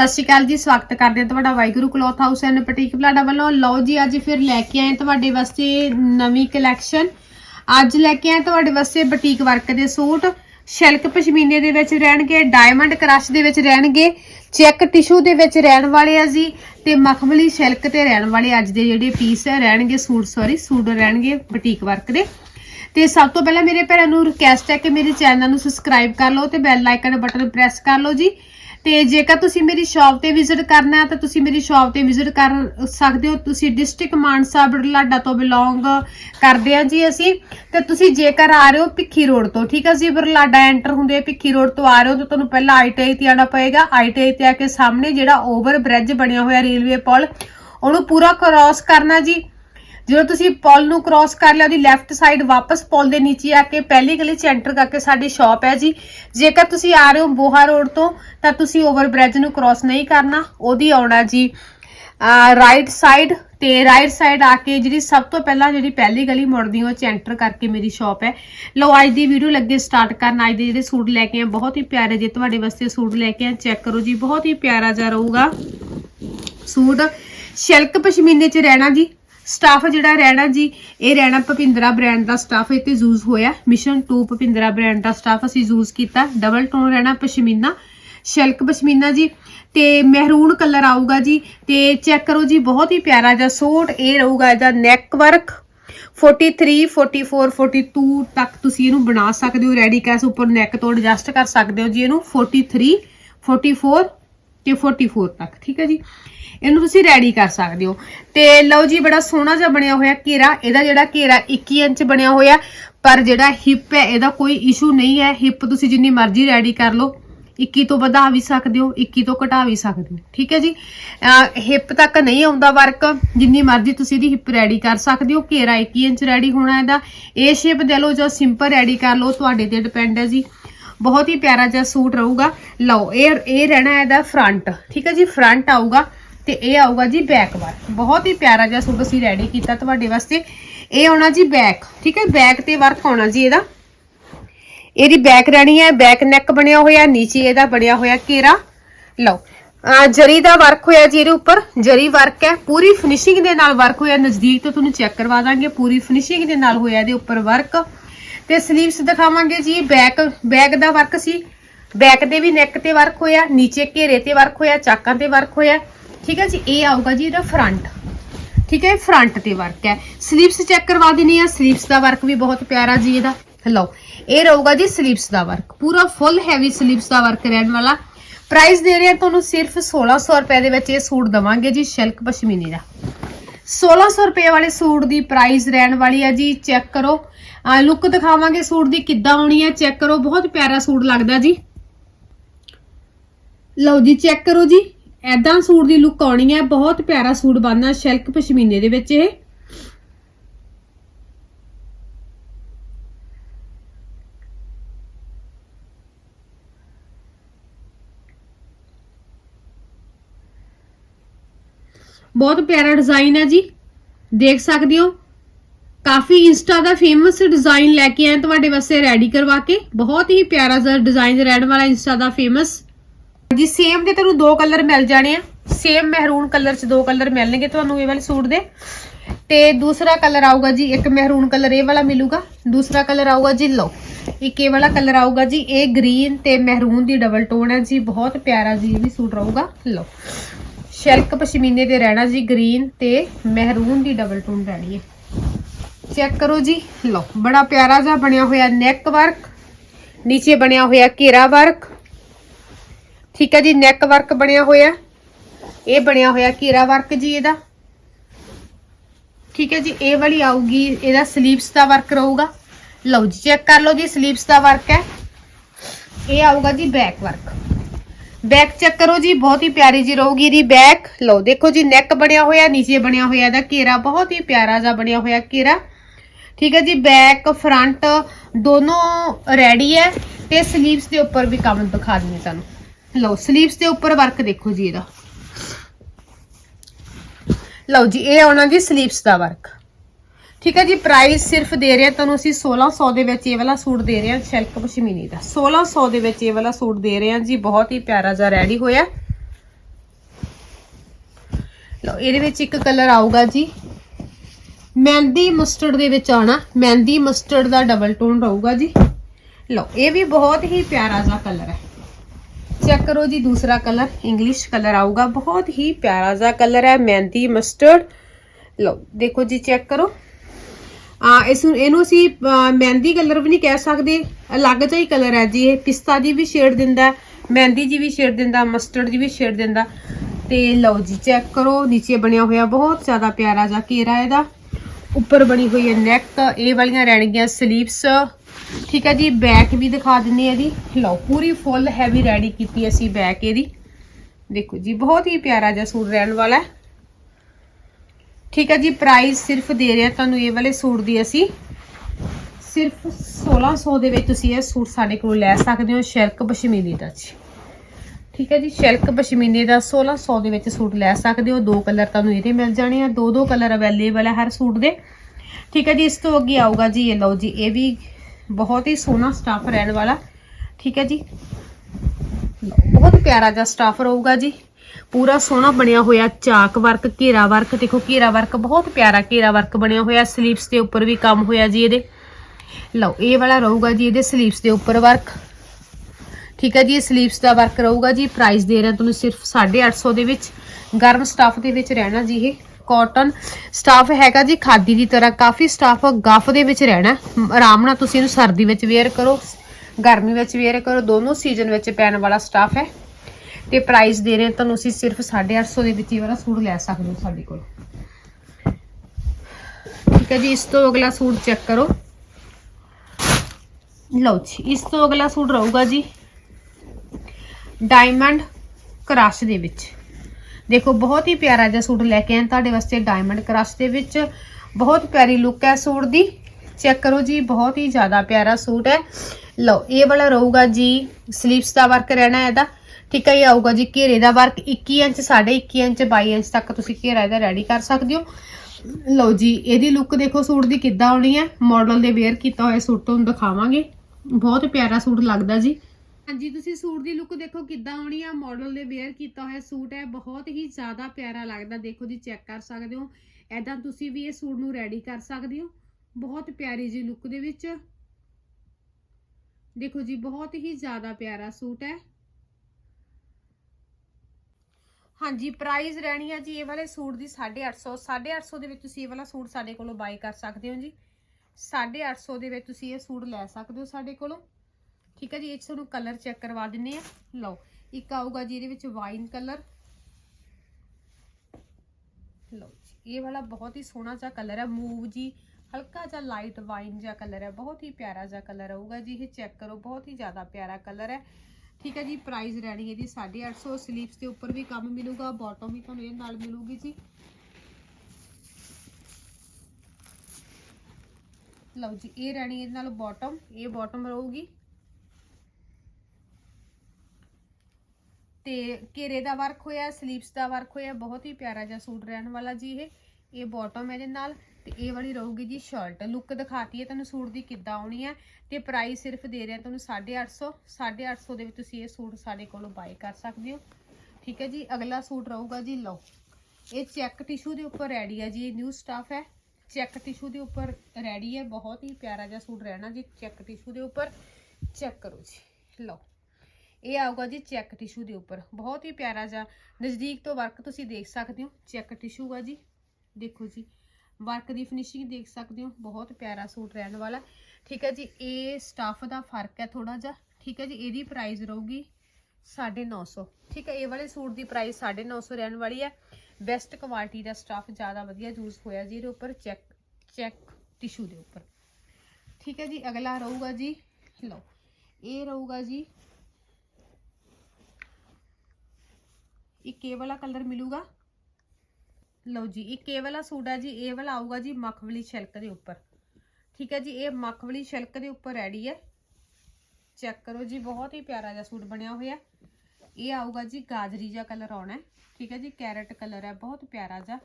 ਸਤਿ ਸ਼੍ਰੀ ਅਕਾਲ ਜੀ, ਸਵਾਗਤ ਕਰਦੇ ਹਾਂ ਤੁਹਾਡਾ Waheguru cloth house and boutique Balada ਵੱਲੋਂ। ਲਓ ਜੀ, ਅੱਜ ਫਿਰ ਲੈ ਕੇ ਆਏ ਤੁਹਾਡੇ ਵਾਸਤੇ ਨਵੀਂ ਕਲੈਕਸ਼ਨ ਅੱਜ ਲੈ ਕੇ ਆਏ ਤੁਹਾਡੇ ਵਾਸਤੇ ਬੁਟੀਕ ਵਰਕ ਦੇ ਸੂਟ। ਸ਼ਿਲਕ ਪਸ਼ਮੀਨੇ ਦੇ ਵਿੱਚ ਰਹਿਣਗੇ ਡਾਇਮੰਡ ਕ੍ਰਸ਼ ਦੇ ਵਿੱਚ ਰਹਿਣਗੇ ਚੈੱਕ ਟਿਸ਼ੂ ਦੇ ਵਿੱਚ ਰਹਿਣ ਵਾਲੇ ਆ ਜੀ, ਤੇ ਮਖਮਲੀ ਸ਼ਿਲਕ ਤੇ ਰਹਿਣ ਵਾਲੇ ਅੱਜ ਦੇ ਜਿਹੜੇ ਪੀਸ ਹੈ ਰਹਿਣਗੇ ਸੂਟ ਸੌਰੀ ਸੂਟ ਰਹਿਣਗੇ ਬੁਟੀਕ ਵਰਕ ਦੇ। ਤੇ ਸਭ ਤੋਂ ਪਹਿਲਾਂ ਮੇਰੇ ਭੈਣਾਂ ਨੂੰ ਰਿਕਵੈਸਟ ਹੈ ਕਿ ਮੇਰੇ ਚੈਨਲ ਨੂੰ ਸਬਸਕ੍ਰਾਈਬ ਕਰ ਲਓ ਤੇ ਬੈਲ ਆਈਕਨ ਬਟਨ ਪ੍ਰੈਸ ਕਰ ਲਓ ਜੀ। ਤੇ ਜੇਕਰ ਤੁਸੀਂ ਮੇਰੀ ਸ਼ਾਪ ਤੇ ਵਿਜ਼ਿਟ ਕਰਨਾ ਤਾਂ ਤੁਸੀਂ ਮੇਰੀ ਸ਼ਾਪ ਤੇ ਵਿਜ਼ਿਟ ਕਰ ਸਕਦੇ ਹੋ। ਤੁਸੀਂ ਡਿਸਟ੍ਰਿਕਟ ਮਾਨਸਾ ਬੜਲਾਡਾ ਤੋਂ ਬਿਲੋਂਗ ਕਰਦੇ ਆ ਜੀ ਅਸੀਂ। ਤੇ ਤੁਸੀਂ ਜੇਕਰ ਆ ਰਹੇ ਹੋ ਭਿੱਖੀ ਰੋਡ ਤੋਂ, ਠੀਕ ਹੈ ਜੀ? ਬਰਲਾਡਾ ਐਂਟਰ ਹੁੰਦੇ ਭਿੱਖੀ ਰੋਡ ਤੋਂ ਆ ਰਹੇ ਹੋ ਤਾਂ ਤੁਹਾਨੂੰ ਪਹਿਲਾਂ ਆਈਟੀਆਈ ਤੇ ਆਉਣਾ ਪਏਗਾ। ਆਈਟੀਆਈ ਤੇ ਆ ਕੇ ਸਾਹਮਣੇ ਜਿਹੜਾ ਓਵਰ ਬ੍ਰਿਜ ਬਣਿਆ ਹੋਇਆ ਰੇਲਵੇ ਪੁਲ, ਉਹਨੂੰ ਪੂਰਾ ਕ੍ਰਾਸ ਕਰਨਾ ਜੀ। ਜਦੋਂ ਤੁਸੀਂ ਪੁਲ ਨੂੰ ਕ੍ਰਾਸ ਕਰ ਲਿਆ, ਉਹਦੀ ਲੈਫਟ ਸਾਈਡ ਵਾਪਸ ਪੁਲ ਦੇ ਨੀਚੇ ਆ ਕੇ ਪਹਿਲੀ ਗਲੀ ਚ ਐਂਟਰ ਕਰਕੇ ਸਾਡੀ ਸ਼ਾਪ ਹੈ ਜੀ। ਜੇਕਰ ਤੁਸੀਂ ਆ ਰਹੇ ਹੋ ਬੋਹਾ ਰੋਡ ਤੋਂ, ਤਾਂ ਤੁਸੀਂ ਓਵਰ ਬ੍ਰਿਜ ਨੂੰ ਕ੍ਰਾਸ ਨਹੀਂ ਕਰਨਾ, ਉਹਦੀ ਆਉਣਾ ਜੀ ਰਾਈਟ ਸਾਈਡ ਤੇ ਰਾਈਟ ਸਾਈਡ ਆ ਕੇ ਜਿਹੜੀ ਸਭ ਤੋਂ ਪਹਿਲਾਂ ਜਿਹੜੀ ਪਹਿਲੀ ਗਲੀ ਮੁੜਦੀ, ਉਹ ਚ ਐਂਟਰ ਕਰਕੇ ਮੇਰੀ ਸ਼ਾਪ ਹੈ। ਲਓ, ਅੱਜ ਦੀ ਵੀਡੀਓ ਲੱਗੇ ਸਟਾਰਟ ਕਰਨ। ਅੱਜ ਦੇ ਜਿਹੜੇ ਸੂਟ ਲੈ ਕੇ ਆ ਬਹੁਤ ਹੀ ਪਿਆਰੇ ਜੇ ਤੁਹਾਡੇ ਵਾਸਤੇ ਸੂਟ ਲੈ ਕੇ ਆ ਚੈੱਕ ਕਰੋ ਜੀ, ਬਹੁਤ ਹੀ ਪਿਆਰਾ ਜਿਹਾ ਰਹੂਗਾ ਸੂਟ। ਸ਼ਿਲਕ ਪਸ਼ਮੀਨੇ ਚ ਰਹਿਣਾ ਜੀ। ਸਟਾਫ ਜਿਹੜਾ ਰਹਿਣਾ ਜੀ, ਇਹ ਰਹਿਣਾ ਭਪਿੰਦਰਾ ਬ੍ਰਾਂਡ ਦਾ ਸਟਾਫ ਇੱਥੇ ਯੂਜ਼ ਹੋਇਆ। ਮਿਸ਼ਨ 2 ਭਪਿੰਦਰਾ ਬ੍ਰਾਂਡ ਦਾ ਸਟਾਫ ਅਸੀਂ ਯੂਜ਼ ਕੀਤਾ। ਡਬਲ ਟੋਨ ਰਹਿਣਾ ਪਸ਼ਮੀਨਾ। ਸ਼ਿਲਕ ਪਸ਼ਮੀਨਾ ਜੀ। ਤੇ ਮਹਿਰੂਨ ਕਲਰ ਆਊਗਾ ਜੀ। ਤੇ ਚੈੱਕ ਕਰੋ ਜੀ, ਬਹੁਤ ਹੀ ਪਿਆਰਾ ਜਿਹਾ ਸੂਟ, ਇਹ ਰਹੂਗਾ ਇਹਦਾ ਨੈਕ ਵਰਕ 43 44 42 ਤੱਕ ਤੁਸੀਂ ਇਹਨੂੰ ਬਣਾ ਸਕਦੇ ਹੋ। ਰੈਡੀ ਕੈਸ ਉੱਪਰ ਨੈਕ ਤੋਂ ਐਡਜਸਟ ਕਰ ਸਕਦੇ ਹੋ ਜੀ ਇਹਨੂੰ। 43 44 ਤੇ 44 ਤੱਕ, ਠੀਕ ਹੈ ਜੀ? ਇਹਨੂੰ ਤੁਸੀਂ ਰੈਡੀ ਕਰ ਸਕਦੇ ਹੋ। ਤੇ ਲਓ ਜੀ, ਬੜਾ ਸੋਹਣਾ ਜਿਹਾ ਬਣਿਆ ਹੋਇਆ ਘੇਰਾ। ਇਹਦਾ ਜਿਹੜਾ ਘੇਰਾ 21 ਇੰਚ ਬਣਿਆ ਹੋਇਆ, ਪਰ ਜਿਹੜਾ ਹਿਪ ਹੈ, ਇਹਦਾ ਕੋਈ ਇਸ਼ੂ ਨਹੀਂ ਹੈ। ਹਿਪ ਤੁਸੀਂ ਜਿੰਨੀ ਮਰਜ਼ੀ ਰੈਡੀ ਕਰ ਲਓ। 21 ਤੋਂ ਵਧਾ ਵੀ ਸਕਦੇ ਹੋ 21 ਤੋਂ ਘਟਾ ਵੀ ਸਕਦੇ ਹੋ, ਠੀਕ ਹੈ ਜੀ? ਹਿਪ ਤੱਕ ਨਹੀਂ ਆਉਂਦਾ ਵਰਕ ਜਿੰਨੀ ਮਰਜ਼ੀ ਤੁਸੀਂ ਇਹਦੀ ਹਿਪ ਰੈਡੀ ਕਰ ਸਕਦੇ ਹੋ। ਘੇਰਾ 21 ਇੰਚ ਰੈਡੀ ਹੋਣਾ ਇਹਦਾ। ਇਹ ਸ਼ੇਪ ਦੇ ਲਓ ਜਾਂ ਸਿੰਪਲ ਰੈਡੀ ਕਰ ਲਓ। ਤੁਹਾਡੇ ਤੇ ਡਿਪੈਂਡ ਹੈ ਜੀ। ਬਹੁਤ ਹੀ ਪਿਆਰਾ ਜਿਹਾ ਸੂਟ ਰਹੂਗਾ। ਲਓ, ਇਹ ਇਹ ਰਹਿਣਾ ਇਹਦਾ ਫਰੰਟ ਠੀਕ ਹੈ ਜੀ? ਫਰੰਟ ਆਊਗਾ ਤੇ ਇਹ ਆਊਗਾ ਜੀ ਬੈਕ ਵਰਕ ਬਹੁਤ ਹੀ ਪਿਆਰਾ ਜਿਹਾ ਸੂਟ ਅਸੀਂ ਰੈਡੀ ਕੀਤਾ ਤੁਹਾਡੇ ਵਾਸਤੇ। ਇਹ ਆਉਣਾ ਜੀ ਬੈਕ ਠੀਕ ਹੈ? ਬੈਕ ਤੇ ਵਰਕ ਆਉਣਾ ਜੀ ਇਹਦਾ। ਇਹਦੀ ਬੈਕ ਰਹਿਣੀ ਹੈ ਬੈਕ ਨੈਕ ਬਣਿਆ ਹੋਇਆ, ਨੀਚੇ ਇਹਦਾ ਬਣਿਆ ਹੋਇਆ ਘੇਰਾ। ਲਓ ਜਰੀ ਦਾ ਵਰਕ ਹੋਇਆ ਜੀ ਇਹਦੇ ਉੱਪਰ। ਜਰੀ ਵਰਕ ਹੈ, ਪੂਰੀ ਫਿਨਿਸ਼ਿੰਗ ਦੇ ਨਾਲ ਵਰਕ ਹੋਇਆ। ਨਜ਼ਦੀਕ ਤੋਂ ਤੁਹਾਨੂੰ ਚੈੱਕ ਕਰਵਾ ਦਾਂਗੇ। ਪੂਰੀ ਫਿਨਿਸ਼ਿੰਗ ਦੇ ਨਾਲ ਹੋਇਆ ਇਹਦੇ ਉੱਪਰ ਵਰਕ ਤੇ ਸਲੀਵਸ ਦਿਖਾਵਾਂਗੇ ਜੀ, ਬੈਕ ਬੈਕ ਦਾ ਵਰਕ ਸੀ। ਬੈਕ ਦੇ ਵੀ ਨੈਕ ਤੇ ਵਰਕ ਹੋਇਆ, ਨੀਚੇ ਘੇਰੇ ਤੇ ਵਰਕ ਹੋਇਆ, ਚਾਕਾਂ ਤੇ ਵਰਕ ਹੋਇਆ। ਠੀਕ ਹੈ ਜੀ, ਇਹ ਆਊਗਾ ਜੀ ਇਹਦਾ ਫਰੰਟ ਠੀਕ ਹੈ ਫਰੰਟ ਤੇ ਵਰਕ ਹੈ। ਸਲੀਵਸ ਚੈੱਕ ਕਰਵਾ ਦਿੰਨੀ ਆ ਸਲੀਵਸ ਦਾ ਵਰਕ ਵੀ ਬਹੁਤ ਪਿਆਰਾ ਜੀ ਇਹਦਾ। ਲਓ, ਇਹ ਰਹੂਗਾ ਜੀ ਸਲੀਵਸ ਦਾ ਵਰਕ। ਪੂਰਾ ਫੁੱਲ ਹੈਵੀ ਸਲੀਵਸ ਦਾ ਵਰਕ ਰਹਿਣ ਵਾਲਾ। ਪ੍ਰਾਈਸ ਦੇ ਰਹੇ ਹਾਂ ਤੁਹਾਨੂੰ ਸਿਰਫ 1600 ਰੁਪਏ ਦੇ ਵਿੱਚ ਇਹ ਸੂਟ ਦਵਾਂਗੇ ਜੀ, ਸ਼ਿਲਕ ਪਸ਼ਮੀਨੇ ਦਾ। 1600 ਰੁਪਏ ਵਾਲੇ ਸੂਟ ਦੀ ਪ੍ਰਾਈਸ ਰਹਿਣ ਵਾਲੀ ਆ ਜੀ ਚੈੱਕ ਕਰੋ। ਲੁੱਕ ਦਿਖਾਵਾਂਗੇ, ਸੂਟ ਦੀ ਕਿੱਦਾਂ ਆਉਣੀ ਹੈ ਚੈੱਕ ਕਰੋ, ਬਹੁਤ ਪਿਆਰਾ ਸੂਟ ਲੱਗਦਾ ਜੀ। ਲਓ ਜੀ ਚੈੱਕ ਕਰੋ ਜੀ ਐਦਾਂ ਸੂਟ ਦੀ ਲੁੱਕ ਆਉਣੀ ਹੈ, ਬਹੁਤ ਪਿਆਰਾ ਸੂਟ ਬਣਨਾ ਸ਼ਿਲਕ ਪਸ਼ਮੀਨੇ ਦੇ ਵਿੱਚ ਇਹ। ਬਹੁਤ ਪਿਆਰਾ ਡਿਜ਼ਾਈਨ ਹੈ ਜੀ, ਦੇਖ ਸਕਦੇ ਹੋ ਕਾਫੀ ਇੰਸਟਾ ਦਾ ਫੇਮਸ ਡਿਜ਼ਾਈਨ ਲੈ ਕੇ ਆਏ ਤੁਹਾਡੇ ਵਾਸਤੇ ਰੈਡੀ ਕਰਵਾ ਕੇ। ਬਹੁਤ ਹੀ ਪਿਆਰਾ ਜਿਹਾ ਡਿਜ਼ਾਈਨ ਰਹਿਣ ਵਾਲਾ ਇੰਸਟਾ ਦਾ ਫੇਮਸ ਜੀ ਸੇਮ ਦੇ ਤੁਹਾਨੂੰ ਦੋ ਕਲਰ ਮਿਲ ਜਾਣੇ ਆ। ਸੇਮ ਮਹਿਰੂਨ ਕਲਰ ਚ ਦੋ ਕਲਰ ਮਿਲਣਗੇ ਤੁਹਾਨੂੰ ਇਹ ਵਾਲੇ ਸੂਟ ਦੇ। ਤੇ ਦੂਸਰਾ ਕਲਰ ਆਊਗਾ ਜੀ, ਇੱਕ ਮਹਿਰੂਨ ਕਲਰ ਇਹ ਵਾਲਾ ਮਿਲੂਗਾ। ਦੂਸਰਾ ਕਲਰ ਆਊਗਾ ਜੀ ਲੋ ਇੱਕ ਇਹ ਵਾਲਾ ਕਲਰ ਆਊਗਾ ਜੀ, ਇਹ ਗ੍ਰੀਨ ਤੇ ਮਹਿਰੂਨ ਦੀ ਡਬਲ ਟੋਨ ਹੈ ਜੀ। ਬਹੁਤ ਪਿਆਰਾ ਜੀ ਇਹ ਵੀ ਸੂਟ ਰਹੂਗਾ। ਲੋ ਸ਼ਿਲਕ ਪਸ਼ਮੀਨੇ ਤੇ ਰਹਿਣਾ ਜੀ ਗ੍ਰੀਨ ਤੇ ਮਹਿਰੂਨ ਦੀ ਡਬਲ ਟੋਨ ਰਹਿਣੀ ਹੈ। ਚੈੱਕ ਕਰੋ ਜੀ। ਲਓ, ਬੜਾ ਪਿਆਰਾ ਜਿਹਾ ਬਣਿਆ ਹੋਇਆ ਨੈਕ ਵਰਕ ਨੀਚੇ ਬਣਿਆ ਹੋਇਆ ਘੇਰਾ ਵਰਕ ਠੀਕ ਹੈ ਜੀ ਨੈਕ ਵਰਕ ਬਣਿਆ ਹੋਇਆ। ਇਹ ਬਣਿਆ ਹੋਇਆ ਘੇਰਾ ਵਰਕ ਜੀ ਇਹਦਾ। ਠੀਕ ਹੈ ਜੀ, ਇਹ ਵਾਲੀ ਆਊਗੀ, ਇਹਦਾ ਸਲੀਵਸ ਦਾ ਵਰਕ ਰਹੂਗਾ। ਲਓ ਜੀ ਚੈੱਕ ਕਰ ਲਓ ਜੀ ਸਲੀਵਸ ਦਾ ਵਰਕ ਹੈ। ਇਹ ਆਊਗਾ ਜੀ ਬੈਕ ਵਰਕ ਬੈਕ ਚੈੱਕ ਕਰੋ ਜੀ, ਬਹੁਤ ਹੀ ਪਿਆਰੀ ਜੀ ਰਹੂਗੀ ਇਹਦੀ ਬੈਕ ਲਓ, ਦੇਖੋ ਜੀ ਨੈਕ ਬਣਿਆ ਹੋਇਆ, ਨੀਚੇ ਬਣਿਆ ਹੋਇਆ ਇਹਦਾ ਘੇਰਾ, ਬਹੁਤ ਹੀ ਪਿਆਰਾ ਜਿਹਾ ਬਣਿਆ ਹੋਇਆ ਘੇਰਾ। ਠੀਕ ਹੈ ਜੀ ਬੈਕ ਫਰੰਟ ਦੋਨੋਂ ਰੈਡੀ ਹੈ ਤੇ ਸਲੀਵਸ ਦੇ ਉੱਪਰ ਵੀ ਕੰਮ ਦਿਖਾ ਦਿੰਦੇ ਤੁਹਾਨੂੰ। ਲਓ ਸਲੀਵਸ ਦੇ ਉੱਪਰ ਵਰਕ ਦੇਖੋ ਜੀ ਇਹਦਾ। ਲਓ ਜੀ, ਇਹ ਆਉਣਾ ਜੀ ਸਲੀਵਸ ਦਾ ਵਰਕ ਠੀਕ ਹੈ ਜੀ ਪ੍ਰਾਈਸ ਸਿਰਫ ਦੇ ਰਹੇ ਤੁਹਾਨੂੰ ਅਸੀਂ 1600 ਦੇ ਵਿੱਚ ਇਹ ਵਾਲਾ ਸੂਟ ਦੇ ਰਹੇ ਹਾਂ ਸਿਲਕ ਪਸ਼ਮੀਨੀ ਦਾ। 1600 ਦੇ ਵਿੱਚ ਇਹ ਵਾਲਾ ਸੂਟ ਦੇ ਰਹੇ ਹਾਂ ਜੀ, ਬਹੁਤ ਹੀ ਪਿਆਰਾ ਜਿਹਾ ਰੈਡੀ ਹੋਇਆ। ਲਓ, ਇਹਦੇ ਵਿੱਚ ਇੱਕ ਕਲਰ ਆਊਗਾ ਜੀ। ਮਹਿੰਦੀ ਮਸਟਰਡ ਦੇ ਵਿੱਚ ਆਣਾ ਮਹਿੰਦੀ ਮਸਟਰਡ ਦਾ ਡਬਲ ਟੋਨ ਰਹੂਗਾ ਜੀ। ਲਓ, ਇਹ ਵੀ ਬਹੁਤ ਹੀ ਪਿਆਰਾ ਜਿਹਾ ਕਲਰ ਹੈ। ਚੈੱਕ ਕਰੋ ਜੀ ਦੂਸਰਾ ਕਲਰ ਇੰਗਲਿਸ਼ ਕਲਰ ਆਊਗਾ। ਬਹੁਤ ਹੀ ਪਿਆਰਾ ਜਿਹਾ ਕਲਰ ਹੈ ਮਹਿੰਦੀ ਮਸਟਰਡ ਲਓ, ਦੇਖੋ ਜੀ ਚੈੱਕ ਕਰੋ। ਆ, ਇਸ ਇਹਨੂੰ ਅਸੀਂ ਮਹਿੰਦੀ ਕਲਰ ਵੀ ਨਹੀਂ ਕਹਿ ਸਕਦੇ। ਅਲੱਗ ਜਿਹਾ ਹੀ ਕਲਰ ਹੈ ਜੀ ਇਹ। ਪਿਸਤਾ ਦੀ ਵੀ ਸ਼ੇਡ ਦਿੰਦਾ, ਮਹਿੰਦੀ ਜੀ ਵੀ ਸ਼ੇਡ ਦਿੰਦਾ ਮਸਟਰਡ ਦੀ ਵੀ ਸ਼ੇਡ ਦਿੰਦਾ। ਤੇ ਲਓ ਜੀ ਚੈੱਕ ਕਰੋ। ਨੀਚੇ ਬਣਿਆ ਹੋਇਆ ਬਹੁਤ ਜ਼ਿਆਦਾ ਪਿਆਰਾ ਜਿਹਾ ਘੇਰਾ ਇਹਦਾ। ਉੱਪਰ ਬਣੀ ਹੋਈ ਹੈ ਨੈਕ ਇਹ ਵਾਲੀਆਂ ਰਹਿਣਗੀਆਂ ਸਲੀਵਸ ਠੀਕ ਹੈ ਜੀ ਬੈਕ ਵੀ ਦਿਖਾ ਦਿੰਨੇ ਆ ਇਹਦੀ। ਲਓ, ਪੂਰੀ ਫੁੱਲ ਹੈਵੀ ਰੈਡੀ ਕੀਤੀ ਅਸੀਂ ਬੈਕ ਇਹਦੀ। ਦੇਖੋ ਜੀ, ਬਹੁਤ ਹੀ ਪਿਆਰਾ ਜਿਹਾ ਸੂਟ ਰਹਿਣ ਵਾਲਾ ਹੈ। ਠੀਕ ਹੈ ਜੀ ਪ੍ਰਾਈਸ ਸਿਰਫ ਦੇ ਰਿਹਾ ਤੁਹਾਨੂੰ ਇਹ ਵਾਲੇ ਸੂਟ ਦੀ ਅਸੀਂ। ਸਿਰਫ 1600 ਦੇ ਵਿੱਚ ਤੁਸੀਂ ਇਹ ਸੂਟ ਸਾਡੇ ਕੋਲ ਲੈ ਸਕਦੇ ਹੋ, ਸ਼ਿਲਕ ਪਸ਼ਮੀਨੇ ਦਾ ਜੀ ਠੀਕ ਹੈ ਜੀ, ਸ਼ਿਲਕ ਪਸ਼ਮੀਨੇ ਦਾ 1600 ਦੇ ਵਿੱਚ ਸੂਟ ਲੈ ਸਕਦੇ ਹੋ। ਦੋ ਕਲਰ ਤੁਹਾਨੂੰ ਇਹਦੇ ਮਿਲ ਜਾਣੇ ਆ। ਦੋ ਦੋ ਕਲਰ ਅਵੇਲੇਬਲ ਹੈ ਹਰ ਸੂਟ ਦੇ। ਠੀਕ ਹੈ ਜੀ, ਇਸ ਤੋਂ ਅੱਗੇ ਆਊਗਾ ਜੀ, ਇਹ ਲਓ ਜੀ, ਇਹ ਵੀ ਬਹੁਤ ਹੀ ਸੋਹਣਾ ਸਟਾਫ ਰਹਿਣ ਵਾਲਾ। ਠੀਕ ਹੈ ਜੀ। ਬਹੁਤ ਪਿਆਰਾ ਜਿਹਾ ਸਟਾਫ ਰਹੂਗਾ ਜੀ। ਪੂਰਾ ਸੋਹਣਾ ਬਣਿਆ ਹੋਇਆ ਚਾਕ ਵਰਕ, ਘੇਰਾ ਵਰਕ। ਦੇਖੋ, ਘੇਰਾ ਵਰਕ ਬਹੁਤ ਪਿਆਰਾ ਘੇਰਾ ਵਰਕ ਬਣਿਆ ਹੋਇਆ। ਸਲੀਵਸ ਦੇ ਉੱਪਰ ਵੀ ਕੰਮ ਹੋਇਆ ਜੀ ਇਹਦੇ। ਲਓ, ਇਹ ਵਾਲਾ ਰਹੂਗਾ ਜੀ, ਇਹਦੇ ਸਲੀਵਸ ਦੇ ਉੱਪਰ ਵਰਕ ਠੀਕ ਹੈ ਜੀ, ਇਹ ਸਲੀਵਸ ਦਾ ਵਰਕ ਰਹੂਗਾ ਜੀ। ਪ੍ਰਾਈਸ ਦੇ ਰਹੇ ਤੁਹਾਨੂੰ ਸਿਰਫ 850 ਦੇ ਵਿੱਚ। ਗਰਮ ਸਟਾਫ ਦੇ ਵਿੱਚ ਰਹਿਣਾ ਜੀ ਇਹ। ਕਾਟਨ ਸਟਾਫ ਹੈਗਾ ਜੀ ਖਾਦੀ ਦੀ ਤਰ੍ਹਾਂ। ਕਾਫੀ ਸਟਾਫ ਗਫ ਦੇ ਵਿੱਚ ਰਹਿਣਾ। ਆਰਾਮ ਨਾਲ ਤੁਸੀਂ ਇਹਨੂੰ ਸਰਦੀ ਵਿੱਚ ਵੇਅਰ ਕਰੋ। ਗਰਮੀ ਵਿੱਚ ਵੇਅਰ ਕਰੋ। ਦੋਨੋਂ ਸੀਜ਼ਨ ਵਿੱਚ ਪੈਣ ਵਾਲਾ ਸਟਾਫ ਹੈ। ਤੇ ਪ੍ਰਾਈਸ ਦੇ ਰਹੇ ਤੁਹਾਨੂੰ ਅਸੀਂ ਸਿਰਫ 850 ਦੇ ਵਿੱਚ ਇਹ ਵਾਲਾ ਸੂਟ ਲੈ ਸਕਦੇ ਹੋ ਸਾਡੇ ਕੋਲ। ਠੀਕ ਹੈ ਜੀ, ਇਸ ਤੋਂ ਅਗਲਾ ਸੂਟ ਚੈੱਕ ਕਰੋ। ਲਓ ਜੀ, ਇਸ ਤੋਂ ਅਗਲਾ ਸੂਟ ਰਹੂਗਾ ਜੀ। ਡਾਇਮੰਡ ਕ੍ਰਸ਼ ਦੇ ਵਿੱਚ। ਦੇਖੋ, ਬਹੁਤ ਹੀ ਪਿਆਰਾ ਜਿਹਾ ਸੂਟ ਲੈ ਕੇ ਆਏ ਤੁਹਾਡੇ ਵਾਸਤੇ ਡਾਇਮੰਡ ਕ੍ਰਸ਼ ਦੇ ਵਿੱਚ ਬਹੁਤ ਪਿਆਰੀ ਲੁੱਕ ਹੈ ਸੂਟ ਦੀ। ਚੈੱਕ ਕਰੋ ਜੀ, ਬਹੁਤ ਹੀ ਜ਼ਿਆਦਾ ਪਿਆਰਾ ਸੂਟ ਹੈ। ਲਓ, ਇਹ ਵਾਲਾ ਰਹੂਗਾ ਜੀ ਸਲੀਵਸ ਦਾ ਵਰਕ ਰਹਿਣਾ ਇਹਦਾ। ਠੀਕ ਹੈ, ਇਹ ਆਊਗਾ ਜੀ ਘੇਰੇ ਦਾ ਵਰਕ 21 ਇੰਚ 21.5 ਇੰਚ 22 ਇੰਚ ਤੱਕ ਤੁਸੀਂ ਘੇਰਾ ਇਹਦਾ ਰੈਡੀ ਕਰ ਸਕਦੇ ਹੋ। ਲਓ ਜੀ, ਇਹਦੀ ਲੁੱਕ ਦੇਖੋ ਸੂਟ ਦੀ ਕਿੱਦਾਂ ਆਉਣੀ ਹੈ। ਮਾਡਲ ਦੇ ਵੇਅਰ ਕੀਤਾ ਹੋਇਆ ਸੂਟ ਤੁਹਾਨੂੰ ਦਿਖਾਵਾਂਗੇ। ਬਹੁਤ ਪਿਆਰਾ ਸੂਟ ਲੱਗਦਾ ਜੀ। ਹਾਂਜੀ, ਤੁਸੀਂ ਸੂਟ ਦੀ ਲੁੱਕ ਦੇਖੋ ਕਿੱਦਾਂ ਆਉਣੀ ਆ ਮਾਡਲ ਦੇ ਵੇਅਰ ਕੀਤਾ ਹੋਇਆ ਸੂਟ ਹੈ, ਬਹੁਤ ਹੀ ਜ਼ਿਆਦਾ ਪਿਆਰਾ ਲੱਗਦਾ, ਦੇਖੋ ਜੀ ਚੈੱਕ ਕਰ ਸਕਦੇ ਹੋ। ਐਦਾਂ ਤੁਸੀਂ ਵੀ ਇਹ ਸੂਟ ਨੂੰ ਰੈਡੀ ਕਰ ਸਕਦੇ ਹੋ, ਬਹੁਤ ਪਿਆਰੀ ਜੀ ਲੁੱਕ ਦੇ ਵਿੱਚ। ਦੇਖੋ ਜੀ, ਬਹੁਤ ਹੀ ਜ਼ਿਆਦਾ ਪਿਆਰਾ ਸੂਟ ਹੈ। ਹਾਂਜੀ ਪ੍ਰਾਈਸ ਰਹਿਣੀ ਆ ਜੀ ਇਹ ਵਾਲੇ ਸੂਟ ਦੀ 850 850 ਦੇ ਵਿੱਚ ਤੁਸੀਂ ਇਹ ਵਾਲਾ ਸੂਟ ਸਾਡੇ ਕੋਲੋਂ ਬਾਈ ਕਰ ਸਕਦੇ ਹੋ ਜੀ। 850 ਦੇ ਵਿੱਚ ਤੁਸੀਂ ਇਹ ਸੂਟ ਲੈ ਸਕਦੇ ਹੋ ਸਾਡੇ ਕੋਲੋਂ। ਠੀਕ ਹੈ ਜੀ, ਇਹ 'ਚ ਤੁਹਾਨੂੰ ਕਲਰ ਚੈੱਕ ਕਰਵਾ ਦਿੰਨੇ ਆ। ਲਓ, ਇੱਕ ਆਊਗਾ ਜੀ ਇਹਦੇ ਵਿੱਚ ਵਾਈਨ ਕਲਰ ਲਓ ਜੀ, ਇਹ ਵਾਲਾ ਬਹੁਤ ਹੀ ਸੋਹਣਾ ਜਿਹਾ ਕਲਰ ਹੈ। ਮੂਵ ਜੀ, ਹਲਕਾ ਜਿਹਾ ਲਾਈਟ ਵਾਈਨ ਜਿਹਾ ਕਲਰ ਹੈ। ਬਹੁਤ ਹੀ ਪਿਆਰਾ ਜਿਹਾ ਕਲਰ ਆਊਗਾ ਜੀ, ਇਹ ਚੈੱਕ ਕਰੋ, ਬਹੁਤ ਹੀ ਜ਼ਿਆਦਾ ਪਿਆਰਾ ਕਲਰ ਹੈ। ਠੀਕ ਹੈ ਜੀ ਪ੍ਰਾਈਸ ਰਹਿਣੀ ਇਹਦੀ 850 ਸਲੀਵਸ ਦੇ ਉੱਪਰ ਵੀ ਕੰਮ ਮਿਲੂਗਾ ਬਾਟਮ ਵੀ ਤੁਹਾਨੂੰ ਇਹ ਨਾਲ ਮਿਲੂਗੀ ਜੀ। ਲਓ ਜੀ, ਇਹ ਰਹਿਣੀ ਇਹਦੇ ਨਾਲ ਬਾਟਮ ਇਹ ਬਾਟਮ ਰਹੂਗੀ। ਤੇ ਘੇਰੇ ਦਾ ਵਰਕ ਹੋਇਆ ਸਲੀਵਸ ਦਾ ਵਰਕ ਹੋਇਆ, ਬਹੁਤ ਹੀ ਪਿਆਰਾ ਜਿਹਾ ਸੂਟ ਰਹਿਣ ਵਾਲਾ ਜੀ ਇਹ। ਇਹ ਬਾਟਮ ਇਹਦੇ ਨਾਲ ਤੇ ਇਹ ਵਾਲੀ ਰਹੂਗੀ ਜੀ ਸ਼ਰਟ ਲੁੱਕ ਦਿਖਾਤੀ ਹੈ ਤੁਹਾਨੂੰ ਸੂਟ ਦੀ ਕਿੱਦਾਂ ਆਉਣੀ ਹੈ ਤੇ ਪ੍ਰਾਈਸ ਸਿਰਫ ਦੇ ਰਹੇ ਹਾਂ ਤੁਹਾਨੂੰ 850 850 ਦੇ ਵਿੱਚ ਤੁਸੀਂ ਇਹ ਸੂਟ ਸਾਡੇ ਕੋਲੋਂ ਬਾਈ ਕਰ ਸਕਦੇ ਹੋ। ਠੀਕ ਹੈ ਜੀ, ਅਗਲਾ ਸੂਟ ਰਹੂਗਾ ਜੀ, ਲਓ। ਇਹ ਚੈੱਕ ਟਿਸ਼ੂ ਦੇ ਉੱਪਰ ਰੈਡੀ ਹੈ ਜੀ, ਇਹ ਨਿਊ ਸਟਾਫ ਹੈ। ਚੈੱਕ ਟਿਸ਼ੂ ਦੇ ਉੱਪਰ ਰੈਡੀ ਹੈ, ਬਹੁਤ ਹੀ ਪਿਆਰਾ ਜਿਹਾ ਸੂਟ ਰਹਿਣਾ ਜੀ ਚੈੱਕ ਟਿਸ਼ੂ ਦੇ ਉੱਪਰ। ਚੈੱਕ ਕਰੋ ਜੀ, ਲਓ। ਇਹ ਆਊਗਾ ਜੀ ਚੈੱਕ ਟਿਸ਼ੂ ਦੇ ਉੱਪਰ। ਬਹੁਤ ਹੀ ਪਿਆਰਾ ਜਿਹਾ ਨਜ਼ਦੀਕ ਤੋਂ ਵਰਕ ਤੁਸੀਂ ਦੇਖ ਸਕਦੇ ਹੋ। ਚੈੱਕ ਟਿਸ਼ੂ ਆ ਜੀ। ਦੇਖੋ ਜੀ, ਵਰਕ ਦੀ ਫਿਨਿਸ਼ਿੰਗ ਦੇਖ ਸਕਦੇ ਹੋ। ਬਹੁਤ ਪਿਆਰਾ ਸੂਟ ਰਹਿਣ ਵਾਲਾ। ਠੀਕ ਹੈ ਜੀ, ਇਹ ਸਟਾਫ ਦਾ ਫ਼ਰਕ ਹੈ ਥੋੜਾ ਜਿਹਾ। ਠੀਕ ਹੈ ਜੀ, ਇਹਦੀ ਪ੍ਰਾਈਸ ਰਹੂਗੀ 950 ਠੀਕ ਹੈ, ਇਹ ਵਾਲੇ ਸੂਟ ਦੀ ਪ੍ਰਾਈਸ 950 ਰਹਿਣ ਵਾਲੀ ਹੈ। ਬੈਸਟ ਕੁਆਲਿਟੀ ਦਾ ਸਟਾਫ ਜ਼ਿਆਦਾ ਵਧੀਆ ਯੂਜ਼ ਹੋਇਆ ਜੀ ਇਹਦੇ ਉੱਪਰ, ਚੈੱਕ ਚੈੱਕ ਟਿਸ਼ੂ ਦੇ ਉੱਪਰ। ਠੀਕ ਹੈ ਜੀ, ਅਗਲਾ ਰਹੂਗਾ ਜੀ, ਲਓ। ਇਹ ਰਹੂਗਾ ਜੀ ਇੱਕ ਇਹ ਵਾਲਾ ਕਲਰ ਮਿਲੂਗਾ। ਲਓ ਜੀ ਇੱਕ ਇਹ ਵਾਲਾ ਸੂਟ ਹੈ ਜੀ, ਇਹ ਵਾਲਾ ਆਊਗਾ ਜੀ ਮਖਵਲੀ ਛਿਲਕ ਦੇ ਉੱਪਰ। ਠੀਕ ਹੈ ਜੀ, ਇਹ ਮਖਵਲੀ ਛਿਲਕ ਦੇ ਉੱਪਰ ਰੈਡੀ ਹੈ। ਚੈੱਕ ਕਰੋ ਜੀ, ਬਹੁਤ ਹੀ ਪਿਆਰਾ ਜਿਹਾ ਸੂਟ ਬਣਿਆ ਹੋਇਆ। ਇਹ ਆਊਗਾ ਜੀ ਗਾਜਰੀ ਜਿਹਾ ਕਲਰ ਆਉਣਾ ਠੀਕ ਹੈ ਜੀ ਕੈਰਟ ਕਲਰ ਹੈ, ਬਹੁਤ ਪਿਆਰਾ ਜਿਹਾ।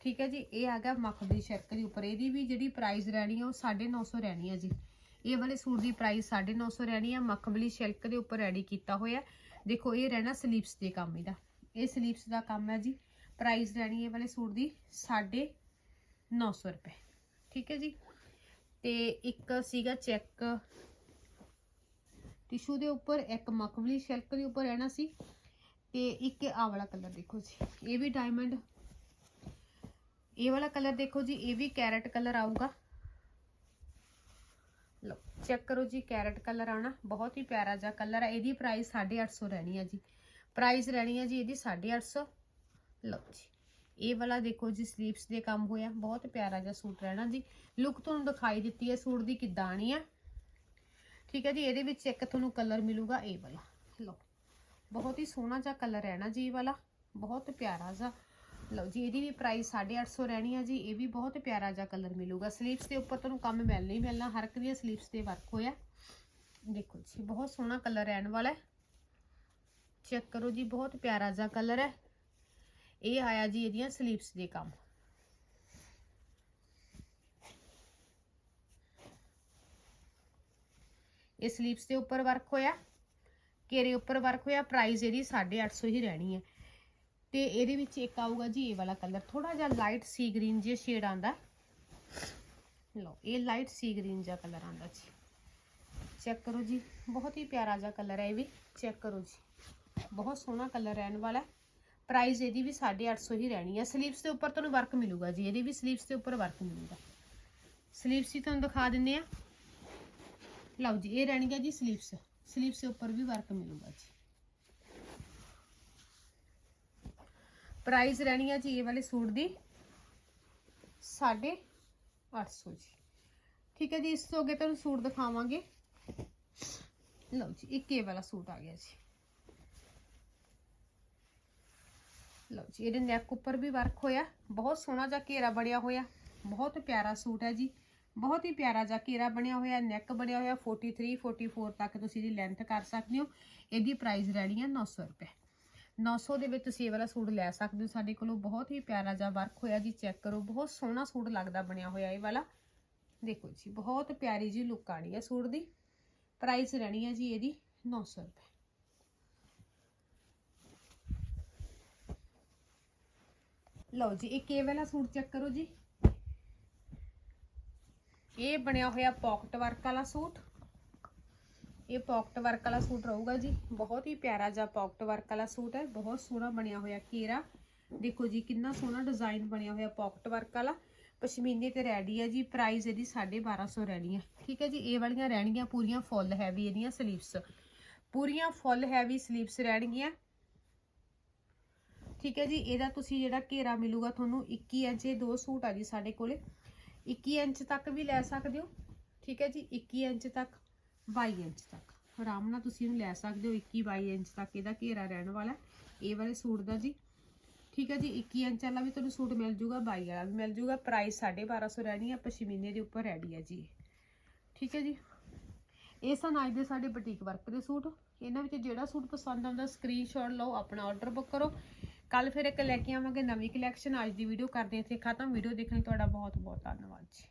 ਠੀਕ ਹੈ ਜੀ, ਇਹ ਆ ਗਿਆ ਮਖਵਲੀ ਛਿਲਕ ਦੇ ਉੱਪਰ। ਇਹਦੀ ਵੀ ਜਿਹੜੀ ਪ੍ਰਾਈਸ ਰਹਿਣੀ ਹੈ ਉਹ 950 ਰਹਿਣੀ ਹੈ ਜੀ। ਇਹ ਵਾਲੇ ਸੂਟ ਦੀ ਪ੍ਰਾਈਸ 950 ਰਹਿਣੀ ਹੈ ਮਖਵਲੀ ਛਿਲਕ ਦੇ ਉੱਪਰ ਰੈਡੀ ਕੀਤਾ ਹੋਇਆ। ਦੇਖੋ, ਇਹ ਰਹਿਣਾ ਸਲੀਵਸ ਦੇ ਕੰਮ ਇਹਦਾ। ਇਹ ਸਲੀਵਸ ਦਾ ਕੰਮ ਹੈ ਜੀ। ਪ੍ਰਾਈਸ ਰਹਿਣੀ ਇਹ ਵਾਲੇ ਸੂਟ ਦੀ 950 ਰੁਪਏ। ਠੀਕ ਹੈ ਜੀ। ਤੇ ਇੱਕ ਸੀਗਾ ਚੈੱਕ ਟਿਸ਼ੂ ਦੇ ਉੱਪਰ, ਇੱਕ ਮਖਮਲੀ ਸਿਲਕ ਦੇ ਉੱਪਰ ਰਹਿਣਾ ਸੀ ਤੇ ਇੱਕ ਆ ਵਾਲਾ ਕਲਰ ਦੇਖੋ ਜੀ। ਇਹ ਵੀ ਡਾਇਮੰਡ ਇਹ ਵਾਲਾ ਕਲਰ ਦੇਖੋ ਜੀ, ਇਹ ਵੀ ਕੈਰਟ ਕਲਰ ਆਊਗਾ। ਲਓ ਚੈੱਕ ਕਰੋ ਜੀ ਕੈਰਟ ਕਲਰ ਆਣਾ ਬਹੁਤ ਹੀ ਪਿਆਰਾ ਜਿਹਾ ਕਲਰ ਹੈ। ਇਹਦੀ ਪ੍ਰਾਈਸ 850 ਰਹਿਣੀ ਹੈ ਜੀ। ਪ੍ਰਾਈਸ ਰਹਿਣੀ ਹੈ ਜੀ ਇਹਦੀ 850 ਲਓ ਜੀ, ਇਹ ਵਾਲਾ ਦੇਖੋ ਜੀ ਸਲੀਵਸ ਦੇ ਕੰਮ ਹੋਇਆ। ਬਹੁਤ ਪਿਆਰਾ ਜਿਹਾ ਸੂਟ ਰਹਿਣਾ ਜੀ। ਲੁੱਕ ਤੁਹਾਨੂੰ ਦਿਖਾਈ ਦਿੱਤੀ ਹੈ ਸੂਟ ਦੀ ਕਿੱਦਾਂ ਆਣੀ ਹੈ ਠੀਕ ਹੈ ਜੀ, ਇਹਦੇ ਵਿੱਚ ਇੱਕ ਤੁਹਾਨੂੰ ਕਲਰ ਮਿਲੂਗਾ ਇਹ ਵਾਲਾ। ਲਓ, ਬਹੁਤ ਹੀ ਸੋਹਣਾ ਜਿਹਾ ਕਲਰ ਰਹਿਣਾ ਜੀ ਇਹ ਵਾਲਾ। ਬਹੁਤ ਪਿਆਰਾ ਜਿਹਾ। ਲਓ ਜੀ, ਇਹਦੀ ਵੀ ਪ੍ਰਾਈਸ 850 ਰਹਿਣੀ ਹੈ ਜੀ। ਇਹ ਵੀ ਬਹੁਤ ਪਿਆਰਾ ਜਿਹਾ ਕਲਰ ਮਿਲੂਗਾ। ਸਲੀਵਸ ਦੇ ਉੱਪਰ ਤੁਹਾਨੂੰ ਕੰਮ ਮਿਲਣਾ ਹੀ ਮਿਲਣਾ। ਹਰ ਇੱਕ ਦੀਆਂ ਸਲੀਵਸ ਤੇ ਵਰਕ ਹੋਇਆ। ਦੇਖੋ ਜੀ, ਬਹੁਤ ਸੋਹਣਾ ਕਲਰ ਰਹਿਣ ਵਾਲਾ ਹੈ। ਚੈੱਕ ਕਰੋ ਜੀ, ਬਹੁਤ ਪਿਆਰਾ ਜਿਹਾ ਕਲਰ ਹੈ। ਇਹ ਆਇਆ ਜੀ ਇਹਦੀਆਂ ਸਲੀਵਸ ਦੇ ਕੰਮ। ਇਹ ਸਲੀਵਸ ਦੇ ਉੱਪਰ ਵਰਕ ਹੋਇਆ। ਘੇਰੇ ਉੱਪਰ ਵਰਕ ਹੋਇਆ। ਪ੍ਰਾਈਸ ਇਹਦੀ 850 ਹੀ ਰਹਿਣੀ ਹੈ। ਤੇ ਇਹਦੇ ਵਿੱਚ ਇੱਕ ਆਊਗਾ ਜੀ ਇਹ ਵਾਲਾ ਕਲਰ ਥੋੜਾ ਜਿਹਾ ਲਾਈਟ ਸੀ ਗ੍ਰੀਨ ਜਿਹਾ ਸ਼ੇਡ ਆਂਦਾ ਲਓ, ਇਹ ਲਾਈਟ ਸੀ ਗ੍ਰੀਨ ਜਿਹਾ ਕਲਰ ਆਂਦਾ ਜੀ। ਚੈੱਕ ਕਰੋ ਜੀ, ਬਹੁਤ ਹੀ ਪਿਆਰਾ ਜਿਹਾ ਕਲਰ ਹੈ ਇਹ ਵੀ। ਚੈੱਕ ਕਰੋ ਜੀ। ਬਹੁਤ ਸੋਹਣਾ ਕਲਰ ਰਹਿਣ ਵਾਲਾ ਹੈ। ਪ੍ਰਾਈਸ ਇਹਦੀ ਵੀ 850 ਹੀ ਰਹਿਣੀ ਹੈ। ਸਲੀਵਸ ਦੇ ਉੱਪਰ ਤੁਹਾਨੂੰ ਵਰਕ ਮਿਲੂਗਾ ਜੀ। ਇਹਦੀ ਵੀ ਸਲੀਵਸ ਦੇ ਉੱਪਰ ਵਰਕ ਮਿਲੂਗਾ। ਸਲੀਵਸ ਹੀ ਤੁਹਾਨੂੰ ਦਿਖਾ ਦਿੰਨੇ ਆ। ਲਓ ਜੀ, ਇਹ ਰਹਿਣੀ ਹੈ ਜੀ ਸਲੀਵਸ ਸਲੀਵਸ ਦੇ ਉੱਪਰ ਵੀ ਵਰਕ ਮਿਲੂਗਾ ਜੀ। ਪ੍ਰਾਈਸ ਰਹਿਣੀ ਹੈ ਜੀ ਇਹ ਵਾਲੇ ਸੂਟ ਦੀ 850 ਜੀ। ਠੀਕ ਹੈ ਜੀ, ਇਸ ਤੋਂ ਅੱਗੇ ਤੁਹਾਨੂੰ ਸੂਟ ਦਿਖਾਵਾਂਗੇ। ਲਓ ਜੀ, ਇੱਕ ਇਹ ਵਾਲਾ ਸੂਟ ਆ ਗਿਆ ਜੀ। ਲਓ ਜੀ, ਇਹਦੇ ਨੈਕ ਉੱਪਰ ਵੀ ਵਰਕ ਹੋਇਆ। ਬਹੁਤ ਸੋਹਣਾ ਜਿਹਾ ਘੇਰਾ ਬਣਿਆ ਹੋਇਆ। ਬਹੁਤ ਪਿਆਰਾ ਸੂਟ ਹੈ ਜੀ। ਬਹੁਤ ਹੀ ਪਿਆਰਾ ਜਿਹਾ ਘੇਰਾ ਬਣਿਆ ਹੋਇਆ ਨੈਕ ਬਣਿਆ ਹੋਇਆ। 43 44 ਤੱਕ ਤੁਸੀਂ ਇਹਦੀ ਲੈਂਥ ਕਰ ਸਕਦੇ ਹੋ। ਇਹਦੀ ਪ੍ਰਾਈਸ ਰਹਿਣੀ ਹੈ 900 ਰੁਪਏ। 900 ਦੇ ਵਿੱਚ ਤੁਸੀਂ ਇਹ ਵਾਲਾ ਸੂਟ ਲੈ ਸਕਦੇ ਹੋ। ਸਾਡੇ ਕੋਲੋਂ ਬਹੁਤ ਹੀ ਪਿਆਰਾ ਜਿਹਾ ਵਰਕ ਹੋਇਆ ਜੀ ਚੈੱਕ ਕਰੋ। ਬਹੁਤ ਸੋਹਣਾ ਸੂਟ ਲੱਗਦਾ ਬਣਿਆ ਹੋਇਆ ਇਹ ਵਾਲਾ। ਦੇਖੋ ਜੀ, ਬਹੁਤ ਪਿਆਰੀ ਜੀ ਲੁੱਕ ਆਣੀ ਹੈ ਸੂਟ ਦੀ। ਪ੍ਰਾਈਸ ਰਹਿਣੀ ਹੈ ਜੀ ਇਹਦੀ 900 ਰੁਪਏ। ਲਓ ਜੀ, ਇੱਕ ਇਹ ਵਾਲਾ ਸੂਟ ਚੈੱਕ ਕਰੋ ਜੀ। ਇਹ ਬਣਿਆ ਹੋਇਆ ਪਾਕਟ ਵਰਕ ਵਾਲਾ ਸੂਟ। ਇਹ ਪਾਕਟ ਵਰਕ ਵਾਲਾ ਸੂਟ ਰਹੂਗਾ ਜੀ। ਬਹੁਤ ਹੀ ਪਿਆਰਾ ਜਿਹਾ ਪਾਕਟ ਵਰਕ ਵਾਲਾ ਸੂਟ ਹੈ। ਬਹੁਤ ਸੋਹਣਾ ਬਣਿਆ ਹੋਇਆ ਘੇਰਾ। ਦੇਖੋ ਜੀ, ਕਿੰਨਾ ਸੋਹਣਾ ਡਿਜ਼ਾਈਨ ਬਣਿਆ ਹੋਇਆ ਪਾਕਟ ਵਰਕ ਵਾਲਾ। ਪਸ਼ਮੀਨੇ ਤੇ ਰੈਡੀ ਹੈ ਜੀ। ਪ੍ਰਾਈਸ ਇਹਦੀ 1250 ਰਹਿਣੀ ਹੈ। ਠੀਕ ਹੈ ਜੀ, ਇਹ ਵਾਲੀਆਂ ਰਹਿਣਗੀਆਂ ਪੂਰੀਆਂ ਫੁੱਲ ਹੈਵੀ ਇਹਦੀਆਂ ਸਲੀਵਸ ਪੂਰੀਆਂ ਫੁੱਲ ਹੈਵੀ ਸਲੀਵਸ ਰਹਿਣਗੀਆਂ। ਠੀਕ ਹੈ ਜੀ, ਇਹਦਾ ਤੁਸੀਂ ਜਿਹੜਾ ਘੇਰਾ ਮਿਲੂਗਾ ਤੁਹਾਨੂੰ 21 ਇੰਚ, ਇਹ ਦੋ ਸੂਟ ਆ ਜੀ ਸਾਡੇ ਕੋਲੇ। 21 ਇੰਚ ਤੱਕ ਵੀ ਲੈ ਸਕਦੇ ਹੋ, ਠੀਕ ਹੈ ਜੀ 21 ਇੰਚ ਤੱਕ 22 ਇੰਚ ਤੱਕ। ਆਰਾਮ ਨਾਲ ਤੁਸੀਂ ਇਹਨੂੰ ਲੈ ਸਕਦੇ ਹੋ 21 22 ਇੰਚ ਤੱਕ ਇਹਦਾ ਘੇਰਾ ਰਹਿਣ ਵਾਲਾ ਇਹ ਵਾਲੇ ਸੂਟ ਦਾ ਜੀ। ਠੀਕ ਹੈ ਜੀ 21 ਇੰਚ ਵਾਲਾ ਵੀ ਤੁਹਾਨੂੰ ਸੂਟ ਮਿਲ ਜੂਗਾ 22 ਵਾਲਾ ਵੀ ਮਿਲ ਜੂਗਾ। ਪ੍ਰਾਈਸ 1250 ਰਹਿਣੀ ਹੈ ਪਸ਼ਮੀਨੇ ਦੇ ਉੱਪਰ ਰੈਡੀ ਆ ਜੀ ਠੀਕ ਹੈ ਜੀ। ਇਹ ਸਨ ਅੱਜ ਦੇ ਸਾਡੇ ਬੁਟੀਕ ਵਰਕ ਦੇ ਸੂਟ। ਇਹਨਾਂ ਵਿੱਚ ਜਿਹੜਾ ਸੂਟ ਪਸੰਦ ਆਉਂਦਾ ਸਕਰੀਨਸ਼ਾਟ ਲਓ, ਆਪਣਾ ਆਰਡਰ ਬੁੱਕ ਕਰੋ। ਕੱਲ ਫਿਰ ਇੱਕ ਲੈ ਕੇ ਆਵਾਂਗੇ ਨਵੀਂ ਕਲੈਕਸ਼ਨ ਅੱਜ ਦੀ ਵੀਡੀਓ ਕਰਦੇ ਹਾਂ ਇੱਥੇ ਖਤਮ। ਵੀਡੀਓ ਦੇਖਣ ਲਈ ਤੁਹਾਡਾ ਬਹੁਤ ਬਹੁਤ ਧੰਨਵਾਦ ਜੀ।